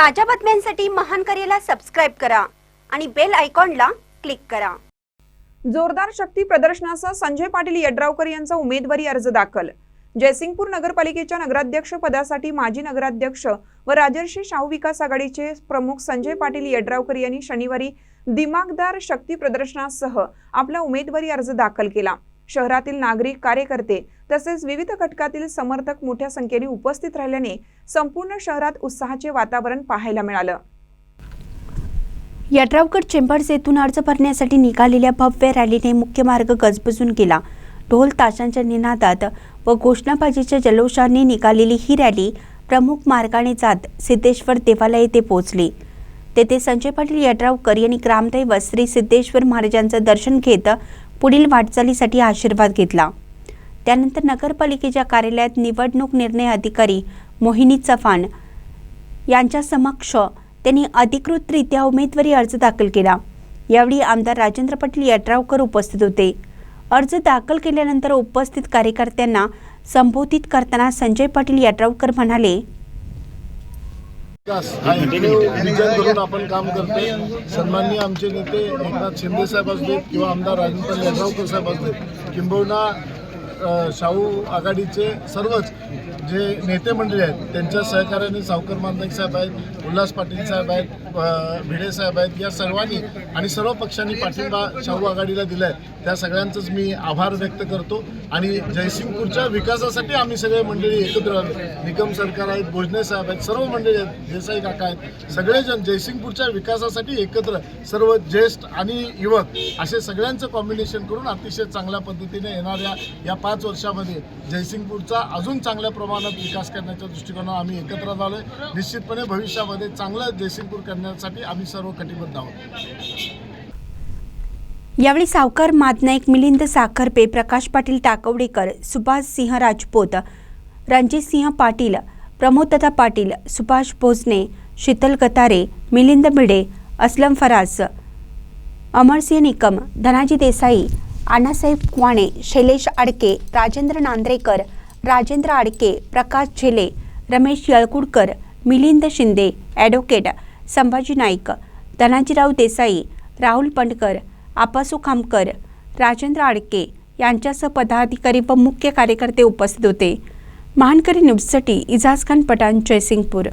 ताज्या बातम्यांसाठी महान करेला सबस्क्राईब करा आणि बेल आयकॉनला क्लिक करा. जोरदार शक्ती प्रदर्शनासह संजय पाटील यड्रावकर यांचा उमेदवारी अर्ज दाखल. जयसिंगपूर नगरपालिकेच्या नगराध्यक्ष पदासाठी माजी नगराध्यक्ष व राजर्षी शाहू विकास आघाडीचे प्रमुख संजय पाटील यड्रावकर यांनी शनिवारी दिमागदार शक्ती प्रदर्शनासह आपला उमेदवारी अर्ज दाखल केला. शहरातील नागरिक कार्यकर्ते तसेच विविध घटकातील समर्थक मोठ्या संख्येने उपस्थित राहिल्याने संपूर्ण शहरात उत्साहाचे वातावरण पाहायला मिळालं. यड्रावगड चेंबर्स येथून अर्ज भरण्यासाठी निघालेल्या भव्य रॅलीने मुख्य मार्ग गजबजून केला ढोल ताशांच्या निनादात व घोषणाबाजीच्या जल्लोषांनी निघालेली ही रॅली प्रमुख मार्गाने जात सिद्धेश्वर देवालय येथे पोहोचली. तेथे संजय पाटील यड्रावकर यांनी ग्रामदैवत श्री सिद्धेश्वर महाराजांचं दर्शन घेत पुढील वाटचालीसाठी आशीर्वाद घेतला. त्यानंतर नगरपालिकेच्या कार्यालयात निवडणूक निर्णय अधिकारी मोहिनी चव्हाण यांच्या समक्ष त्यांनी अधिकृतरित्या उमेदवारी अर्ज दाखल केला. यावेळी आमदार राजेंद्र पाटील यड्रावकर उपस्थित होते. अर्ज दाखल केल्यानंतर उपस्थित कार्यकर्त्यांना संबोधित करताना संजय पाटील यड्रावकर म्हणाले आपण काम करतोय. सन्माननीय आमचे नेते एकनाथ शिंदे साहेब असले किंवा आमदार राजेंद्र यड्रावकर साहेब असले किंबहुना शाहू आघाडीचे सर्वच जे नेते मंडळी आहेत त्यांच्या सहकार्याने सावकर मांदक साहेब आहेत उल्हास पाटील साहेब आहेत भिडे साहेब आहेत या सर्वांनी आणि सर्व पक्षांनी पाठिंबा शाहू आघाडीला दिला आहे त्या सगळ्यांचंच मी आभार व्यक्त करतो. आणि जयसिंगपूरच्या विकासासाठी आम्ही सगळे मंडळी एकत्र आहोत निकम सरकार आहेत भोजने साहेब आहेत सर्व मंडळी आहेत देसाई काका आहेत सगळेजण जयसिंगपूरच्या विकासासाठी एकत्र सर्व ज्येष्ठ आणि युवक असे सगळ्यांचं कॉम्बिनेशन करून अतिशय चांगल्या पद्धतीने येणाऱ्या या पाच वर्षामध्ये जयसिंगपूरचा अजून चांगल्या प्रमाणात विकास करण्याच्या दृष्टिकोनानं आम्ही एकत्र झालो आहे. निश्चितपणे भविष्यामध्ये चांगलं जयसिंगपूर करण्यासाठी आम्ही सर्व कटिबद्ध आहोत. यावेळी सावकार मादनाईक मिलिंद साखरपे प्रकाश पाटील टाकवडेकर सुभाष सिंह राजपूत रणजित सिंह पाटील प्रमोददा पाटील सुभाष भोजने शीतल कतारे मिलिंद भिडे असलम फराज अमरसिंह निकम धनाजी देसाई अण्णासाहेब कुवाणे शैलेश आडके राजेंद्र नांद्रेकर राजेंद्र आडके प्रकाश झेले रमेश यळकुडकर मिलिंद शिंदे ॲडव्होकेट संभाजी नाईक धनाजीराव देसाई राहुल पंडकर आपासू खामकर राजेंद्र आडके यांच्यासह पदाधिकारी व मुख्य कार्यकर्ते उपस्थित होते. महानकरी न्यूजसाठी इजाज खान पठाण जयसिंगपूर.